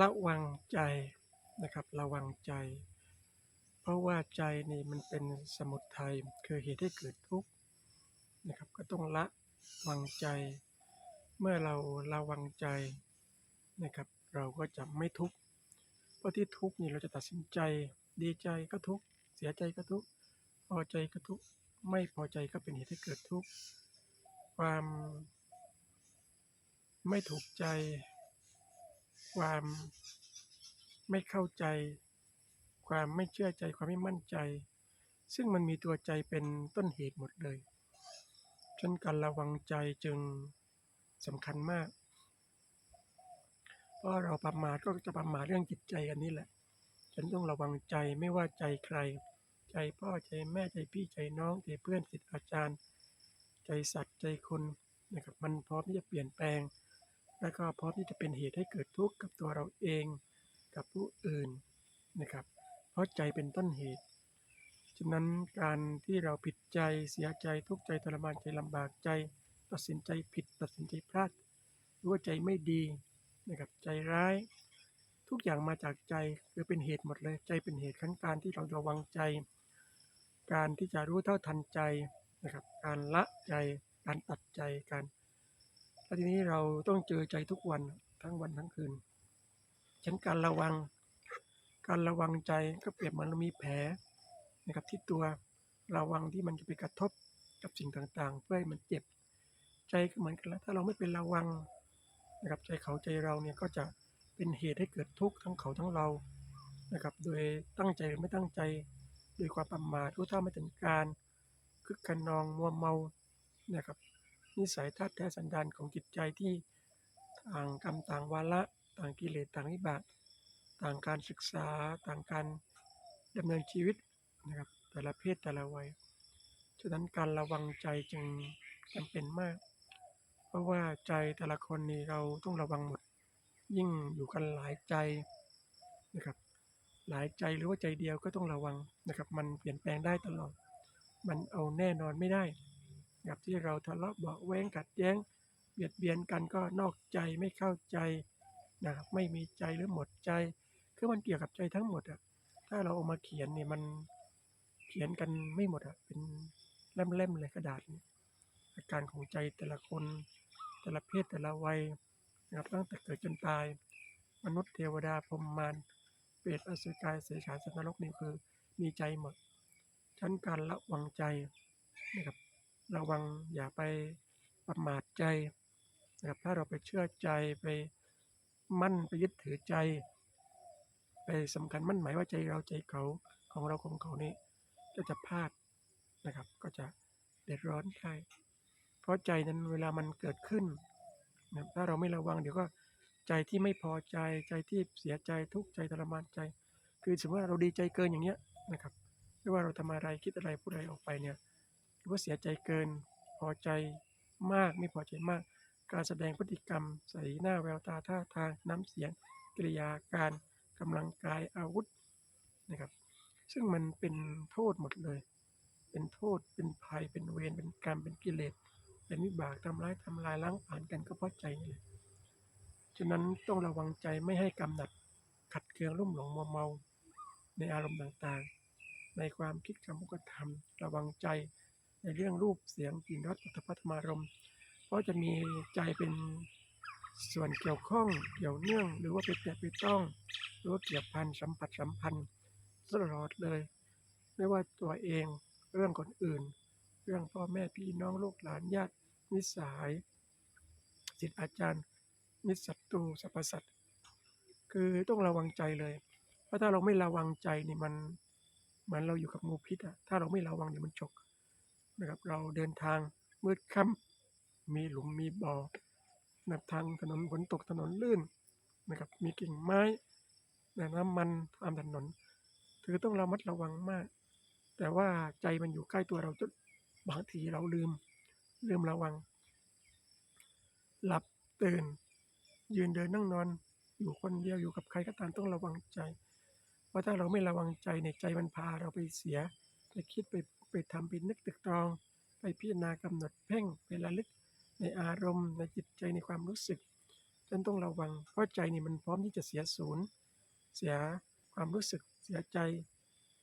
ระวังใจนะครับระวังใจ เพราะว่าใจนี่มันเป็นสมุทัยคือเหตุให้เกิดทุกข์นะครับก็ต้องละวังใจ เมื่อเราระวังใจนะครับ เราก็จะไม่ทุกข์เพราะที่ทุกข์นี่เราจะตัดสินใจ ดีใจก็ทุกข์เสียใจก็ทุกข์พอใจก็ทุกข์ไม่พอใจก็เป็นเหตุให้เกิดทุกข์ความไม่ถูกใจ ความไม่เข้าใจ ความไม่เชื่อใจ ความไม่มั่นใจ ซึ่งมันมีตัวใจเป็นต้นเหตุหมดเลยฉะนั้นการระวังใจจึงสำคัญมาก เพราะเราประมาทก็จะประมาทเรื่องจิตใจอันนี้แหละ ฉันต้องระวังใจไม่ว่าใจใคร ใจพ่อใจแม่ใจพี่ใจน้องใจเพื่อนศิษย์อาจารย์ ใจสัตว์ใจคนนะครับมันพร้อมที่จะเปลี่ยนแปลง และก็พร้อมที่จะเป็นเหตุให้เกิดทุกข์กับตัวเราเองกับผู้อื่นนะครับ เพราะใจเป็นต้นเหตุ ฉะนั้นการที่เราผิดใจเสียใจทุกข์ใจทรมานใจลำบากใจ ตัดสินใจผิดตัดสินใจพลาดหรือว่าใจไม่ดีนะครับใจร้าย ทุกอย่างมาจากใจคือเป็นเหตุหมดเลยใจเป็นเหตุขั้นการที่เราระวังใจ การที่จะรู้เท่าทันใจนะครับ การละใจการตัดใจการ แล้วทีนี้เราต้องเจอใจทุกวันทั้งวันทั้งคืนฉะนั้นการระวัง การระวังใจก็เปรียบเหมือนเรามีแผลนะครับที่ตัวระวังที่มันจะไปกระทบกับสิ่งต่างๆ เพื่อให้มันเจ็บใจก็เหมือนกันแล้วถ้าเราไม่เป็นระวังนะครับใจเขาใจเราเนี่ยก็จะเป็นเหตุให้เกิดทุกข์ทั้งเขาทั้งเรานะครับโดยตั้งใจหรือไม่ตั้งใจโดยความประมาทรู้เท่าไม่ถึงการคึกขนองมัวเมานะครับ นิสัยธาตุแท้สันดานของจิตใจที่ต่างกรรมต่างวาระต่างกิเลสต่างวิบากต่างการศึกษาต่างการดำเนินชีวิตนะครับแต่ละเพศแต่ละวัยฉะนั้นการระวังใจจึงจำเป็นมาก เพราะว่าใจแต่ละคนนี่เราต้องระวังหมด ยิ่งอยู่กันหลายใจนะครับหลายใจหรือว่าใจเดียวก็ต้องระวังนะครับ มันเปลี่ยนแปลงได้ตลอด มันเอาแน่นอนไม่ได้ นะครับที่เราทะเลาะเบาแว้งขัดแย้ง เบียดเบียนกันก็นอกใจไม่เข้าใจนะครับไม่มีใจหรือหมดใจ คือมันเกี่ยวกับใจทั้งหมดอะถ้าเราเอามาเขียนเนี่ยมันเขียนกันไม่หมดอะเป็นเล่มๆเลยกระดาษอาการของใจแต่ละคน แต่ละเพศแต่ละวัยนะครับตั้งแต่เกิดจนตาย มนุษย์เทวดาพรหมมารเปรตอสุกายเสฉานสัตว์นรกนี่คือมีใจหมดชั้นการระวังใจนะครับ ระวังอย่าไปประมาทใจนะครับถ้าเราไปเชื่อใจไปมั่นไปยึดถือใจ ไปสำคัญมั่นหมายว่าใจเราใจเขาของเราของเขานี่ก็จะพลาดนะครับ ก็จะเดือดร้อนได้เพราะใจนั้นเวลามันเกิดขึ้นนะครับถ้าเราไม่ระวังเดี๋ยวก็ใจที่ไม่พอใจใจที่เสียใจทุกข์ใจทรมานใจ คือสมมติว่าเราดีใจเกินอย่างเงี้ยนะครับไม่ว่าเราทำอะไรคิดอะไรพูดอะไรออกไปเนี่ย รือว่าเสียใจเกิน พอใจมากไม่พอใจมาก การแสดงพฤติกรรมใส่หน้าแววตาท่าทางน้ำเสียงกิริยาการกำลังกายอาวุธนะครับ ซึ่งมันเป็นโทษหมดเลย เป็นโทษเป็นภัยเป็นเวรเป็นกรรมเป็นกิเลสเป็นวิบากทำร้ายทำลายล้างผ่านกันก็เพราะใจนี่แหละฉะนั้นต้องระวังใจไม่ให้กำหนัดขัดเคืองรุ่มหลงมัวเมาในอารมณ์ต่างๆ ในความคิดคำพูดกระทำระวังใจ ในเรื่องรูปเสียงกลิ่นรสปัตพัฒมารมเพราะจะมีใจเป็นส่วนเกี่ยวข้องเกี่ยวเนื่อง หรือว่าไปแตะไปต้อง หรือว่าเกี่ยวพันสัมผัสสัมพันธ์ตลอดเลย ไม่ว่าตัวเองเรื่องคนอื่น เรื่องพ่อแม่พี่น้องลูกหลานญาติมิตรสายศิษย์อาจารย์ มิตรศัตรูสรรพสัตว์คือต้องระวังใจเลย เพราะถ้าเราไม่ระวังใจนี่มันเหมือนเราอยู่กับงูพิษอะถ้าเราไม่ระวังเดี๋ยวมันฉก นะครับเราเดินทางมืดค่ำมีหลุมมีบ่อนะทางถนนฝนตกถนนลื่นนะครับมีกิ่งไม้นะน้ำมันตามถนนคือต้องระมัดระวังมาก แต่ว่าใจมันอยู่ใกล้ตัวเราจนบางทีเราลืม ลืมระวัง หลับตื่น ยืนเดินนั่งนอน อยู่คนเดียวอยู่กับใครก็ตามต้องระวังใจ เพราะถ้าเราไม่ระวังใจในยใจมันพาเราไปเสีย ไปคิดไป ไปทำไปนึกตึกตรอง ไปพิจารณากำหนดเพ่งไประลึกในอารมณ์ในจิตใจในความรู้สึกฉันต้องระวัง เพราะใจนี่มันพร้อมที่จะเสียศูนย์ เสียความรู้สึกเสียใจ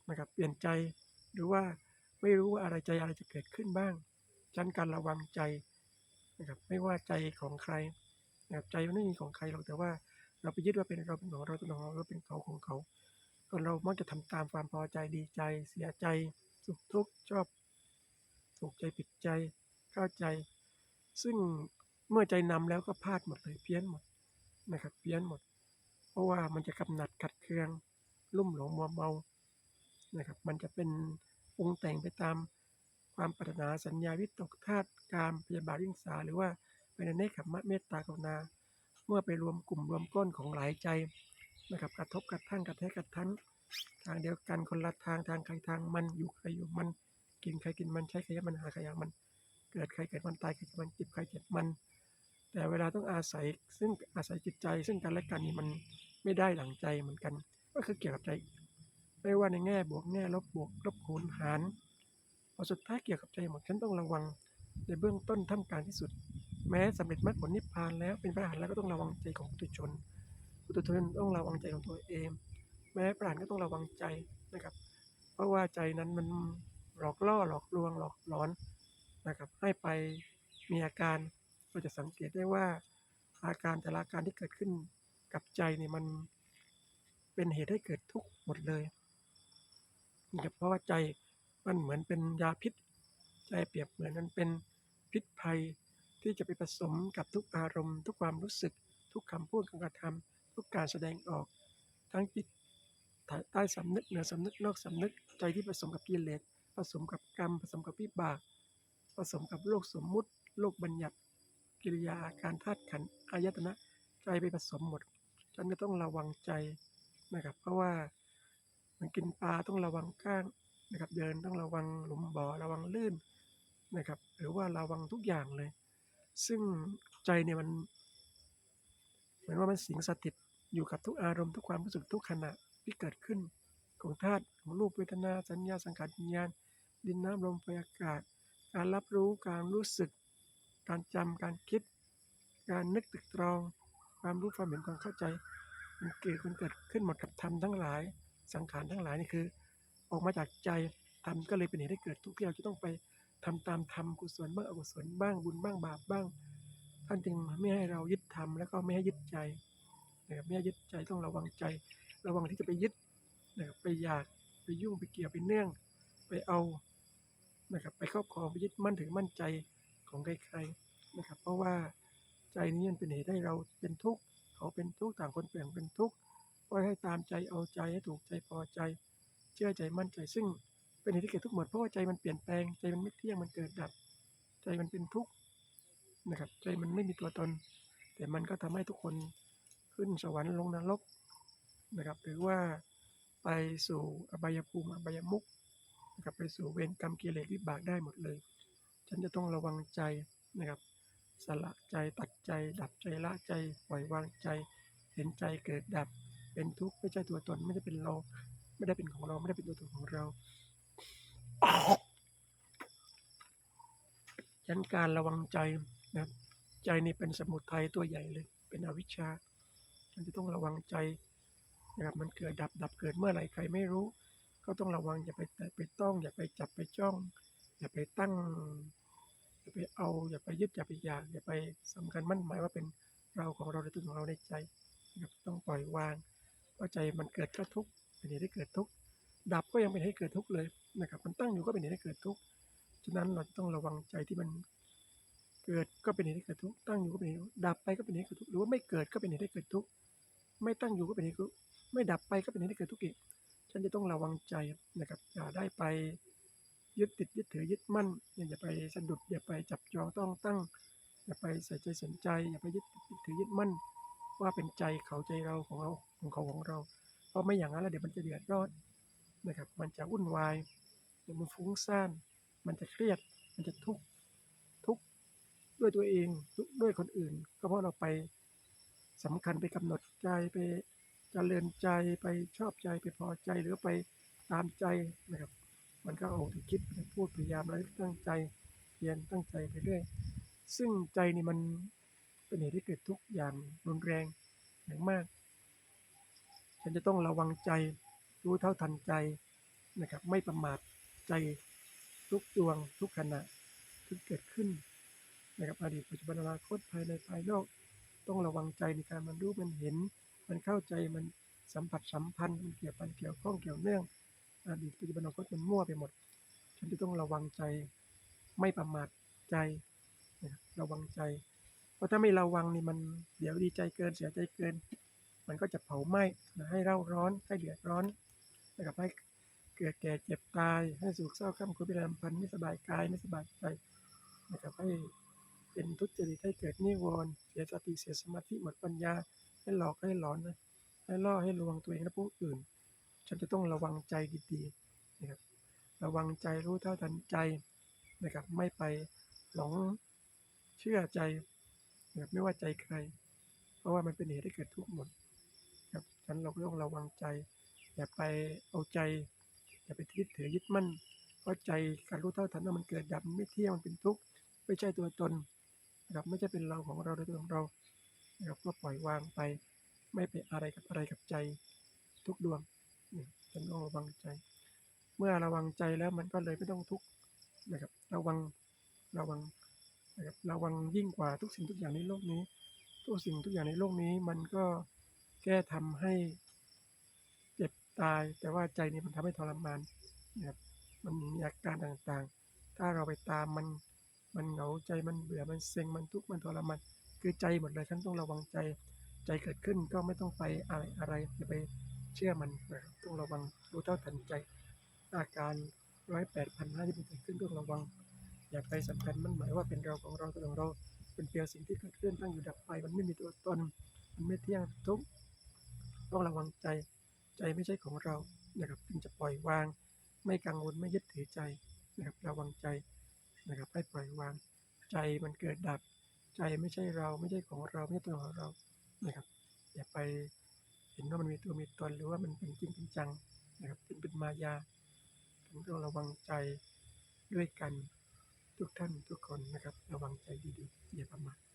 นะครับเปลี่ยนใจ หรือว่าไม่รู้ว่าอะไรใจอะไรจะเกิดขึ้นบ้างฉันการระวังใจนะครับไม่ว่าใจของใครนะครับใจมันไม่มีของใครหรอกแต่ว่าเราไปยึดว่าเป็นเราเป็นของเราเป็นของเราเราเป็นเขาของเขาก็เรามักจะทำตามความพอใจดีใจเสียใจ สุขทุกข์ชอบถูกใจผิดใจเข้าใจ ซึ่งเมื่อใจนำแล้วก็พลาดหมดเลยเพี้ยนหมดนะครับเพี้ยนหมด เพราะว่ามันจะกำหนัดขัดเคือง ลุ่มหลงมัวเมานะครับ มันจะเป็นปรุงแต่งไปตามความปรารถนาสัญญาวิตกธาตุกามพยาบาทวิหิงสาหรือว่าไปในเนกขัมมะเมตตากรุณา เมื่อไปรวมกลุ่มรวมก้นของหลายใจนะครับ กระทบกระทั่งกระแทกกระทัน ทางเดียวกันคนละทางทางใครทางมันอยู่ใครอยู่มันกินใครกินมันใช้ใครใช้มันหาใครหามัน เกิดใครเกิดมันตายใครเกิดมันเจ็บใครเจ็บมัน แต่เวลาต้องอาศัยซึ่งอาศัยจิตใจ ซึ่งกันและกันนี่มันไม่ได้ดั่งใจเหมือนกัน ก็คือเกี่ยวกับใจไม่ว่าในแง่บวกแง่ลบบวกลบคูณหารพอสุดท้ายเกี่ยวกับใจหมดฉันต้องระวังในเบื้องต้นท่ามกลางที่สุด แม้สำเร็จมรรคผลนิพพานแล้วเป็นพระอรหันต์แล้วก็ต้องระวังใจของปุถุชนปุถุชนต้องระวังใจของตัวเอง แม้พระอรหันก็ต้องระวังใจนะครับ เพราะว่าใจนั้นมันหลอกล่อหลอกลวงหลอกหลอนนะครับ ให้ไปมีอาการเราจะสังเกตได้ว่าอาการแต่ละอาการที่เกิดขึ้นกับใจนี่มันเป็นเหตุให้เกิดทุกข์หมดเลยนะครับเพราะว่าใจมันเหมือนเป็นยาพิษ ใจเปรียบเหมือนมันเป็นพิษภัยที่จะไปผสมกับทุกอารมณ์ ทุกความรู้สึก ทุกคำพูดการกระทำทุกการแสดงออกทั้งจิต ใต้สำนึกเหนือสำนึกนอกสำนึกใจที่ผสมกับกิเลสผสมกับกรรม ผสมกับวิบาก ผสมกับโลกสมมุติ โลกบัญญัติ กิริยาอาการธาตุขันอายตนะใจไปผสมหมดฉันก็ต้องระวังใจนะครับ เพราะว่าเหมือนกินปลาต้องระวังก้างนะครับ เดินต้องระวังหลุมบ่อระวังลื่นนะครับ หรือว่าระวังทุกอย่างเลย ซึ่งใจเนี่ยมันเหมือนว่ามันสิงสถิตอยู่กับทุกอารมณ์ทุกความรู้สึกทุกขณะ ที่เกิดขึ้นของธาตุของรูปเวทนาสัญญาสังขารวิญญาณ ดินน้ำลมไฟอากาศ การรับรู้การรู้สึก การจำการคิด การนึกตรึกตรอง ความรู้ความเห็นความเข้าใจ มันเกิดมันเกิดขึ้นหมดกับธรรมทั้งหลาย สังขารทั้งหลายนี่คือ ออกมาจากใจธรรมก็เลยเป็นเหตุให้เกิดทุกข์ที่เราจะต้องไปทำตามธรรมกุศลบ้างอกุศลบ้างบุญบ้างบาปบ้าง ท่านจึงไม่ให้เรายึดธรรมแล้วก็ไม่ให้ยึดใจนะครับไม่ให้ยึดใจต้องระวังใจ ระวังที่จะไปยึดนะครับไปอยากไปยุ่งไปเกี่ยวไปเนื่อง ไปเอานะครับไปครอบครองไปยึดมั่นถือมั่นใจของใครๆนะครับ เพราะว่าใจนี้มันเป็นเหตุให้เราเป็นทุกข์เขาเป็นทุกข์ต่างคนต่างเป็นทุกข์ก็ให้ตามใจเอาใจให้ถูกใจพอใจ เชื่อใจมั่นใจซึ่งเป็นเหตุให้เกิดทุกข์หมดเพราะว่าใจมันเปลี่ยนแปลงใจมันไม่เที่ยงมันเกิดดับ ใจมันเป็นทุกข์นะครับใจมันไม่มีตัวตน แต่มันก็ทำให้ทุกคนขึ้นสวรรค์ลงนรก นะครับ หรือว่าไปสู่อบายภูมิอบายมุขนะครับไปสู่เวรกรรมกิเลสวิบากได้หมดเลย ฉันจะต้องระวังใจนะครับ สละใจตัดใจดับใจละใจปล่อยวางใจ เห็นใจเกิดดับ เป็นทุกข์ไม่ใช่ตัวตนไม่ได้เป็นเรา ไม่ได้เป็นของเราไม่ได้เป็นตัวตนของเราฉันการระวังใจนะใจนี่เป็นสมุทัยตัวใหญ่เลย เป็นอวิชชาฉันจะต้องระวังใจ นะครับมันเกิดดับดับเกิดเมื่อไหร่ใครไม่รู้ ก็ต้องระวังอย่าไปแตะไปต้อง อย่าไปจับไปจ้อง อย่าไปตั้ง อย่าไปเอา อย่าไปยึดอย่าไปอยากอย่าไปสำคัญมั่นหมายว่าเป็นเราของเราในตัวของเราในใจนะครับต้องปล่อยวางเพราะใจมันเกิดก็ทุกข์เป็นเหตุให้เกิดทุกข์ดับก็ยังเป็นให้เกิดทุกข์เลยนะครับ มันตั้งอยู่ก็เป็นเหตุให้เกิดทุกข์ฉะนั้นเราต้องระวังใจที่มันเกิดก็เป็นเหตุให้เกิดทุกข์ตั้งอยู่ก็เป็นเหตุดับไปก็เป็นเหตุให้เกิดทุกข์หรือว่าไม่เกิดก็เป็นเหตุให้เกิดทุกข์ไม่ตั้งอยู่ก็เป็นเหตุ ไม่ดับไปก็เป็นเหตุให้เกิดทุกข์อีกฉันจะต้องระวังใจนะครับอย่าได้ไปยึดติดยึดถือยึดมั่นอย่าไปสะดุดอย่าไปจับจองต้องตั้ง อย่าไปใส่ใจสนใจ อย่าไปยึดติดยึดถือยึดมั่น ว่าเป็นใจเขาใจเราของเราของเขาของเรา เพราะไม่อย่างนั้นแล้วเดี๋ยวมันจะเดือดร้อนนะครับ มันจะวุ่นวายเดี๋ยวมันฟุ้งซ่าน มันจะเครียด มันจะทุกข์ทุกข์ด้วยตัวเองทุกข์ด้วยคนอื่น ก็เพราะเราไปสำคัญไปกำหนดใจไป จริญใจไปชอบใจไปพอใจหรือไปตามใจนะครับ มันก็เอาแต่คิดพูดพยายามอะไรตั้งใจเพียรตั้งใจไปเรื่อยซึ่งใจนี่มันเป็นเหตุให้เกิดทุกอย่างรุนแรงอย่างมาก ฉันจะต้องระวังใจรู้เท่าทันใจนะครับ ไม่ประมาทใจทุกดวงทุกขณะที่เกิดขึ้นนะครับอดีตปัจจุบันอนาคตภายในภายนอก ต้องระวังใจในการมันรู้มันเห็น มันเข้าใจมันสัมผัสสัมพันธ์มันเกี่ยวพันเกี่ยวข้องเกี่ยวเนื่องอดีตปัจจุบันอนาคตมันมั่วไปหมด ฉันจะต้องระวังใจไม่ประมาทใจระวังใจ เพราะถ้าไม่ระวังนี่มันเดี๋ยวดีใจเกินเสียใจเกิน มันก็จะเผาไหม้ให้เร่าร้อนให้เดือดร้อนนะครับให้เกิดแก่เจ็บตายให้สุขเศร้าข้ามคุณพิรามพันธ์ไม่สบายกายไม่สบายใจนะครับให้เป็นทุจริตให้เกิดนิวรณ์เสียสติเสียสมาธิหมดปัญญา ให้หลอกให้หลอนนะให้ล่อให้ลวงตัวเองและผู้อื่น ฉันจะต้องระวังใจดีๆนะครับระวังใจรู้เท่าทันใจนะครับ ไม่ไปหลงเชื่อใจนะครับไม่ว่าใจใคร เพราะว่ามันเป็นเหตุให้เกิดทุกข์หมดครับฉันเราก็ต้องระวังใจ อย่าไปเอาใจ อย่าไปยึดถือยึดมั่นเพราะใจการรู้เท่าทันว่ามันเกิดดับไม่เที่ยงมันเป็นทุกข์ไม่ใช่ตัวตนนะครับไม่ใช่เป็นเราของเราโดยตัวของเรา นะครับก็ปล่อยวางไป ไม่ไปอะไรกับอะไรกับใจ ทุกดวงนี่ฉันต้องระวังใจ เมื่อระวังใจแล้วมันก็เลยไม่ต้องทุกข์นะครับระวังระวังนะครับระวังยิ่งกว่าทุกสิ่งทุกอย่างในโลกนี้ ทุกสิ่งทุกอย่างในโลกนี้ มันก็แก้ทำให้เจ็บตาย แต่ว่าใจนี่มันทำให้ทรมานนะครับมันมีอาการต่างๆ ถ้าเราไปตามมันมันเหงาใจมันเบื่อมันเซ็งมันทุกข์มันทรมาน คือใจหมดเลยฉันต้องระวังใจ ใจเกิดขึ้นก็ไม่ต้องไปอะไรอะไรอย่าไปเชื่อมันนะครับต้องระวังรู้เท่าทันใจ อาการร้อยแปดพันห้าที่มันเกิดขึ้นต้องระวัง อย่าไปสำคัญมันหมายว่าเป็นเราของเราตัวของเราเป็นเพียงสิ่งที่เกิดขึ้นตั้งอยู่ดับไป มันไม่มีตัวตนมันไม่เที่ยงทุกต้องระวังใจ ใจไม่ใช่ของเรานะครับจึงจะปล่อยวาง ไม่กังวลไม่ยึดถือใจนะครับระวังใจนะครับให้ปล่อยวางใจมันเกิดดับ ใจไม่ใช่เราไม่ใช่ของเราไม่ใช่ตัวของเรานะครับอย่าไปเห็นว่ามันมีตัวมีตนหรือว่ามันเป็นจริงเป็นจังนะครับเป็นเป็นมายาต้องระวังใจด้วยกันทุกท่านทุกคนนะครับ ระวังใจดีๆอย่าประมาท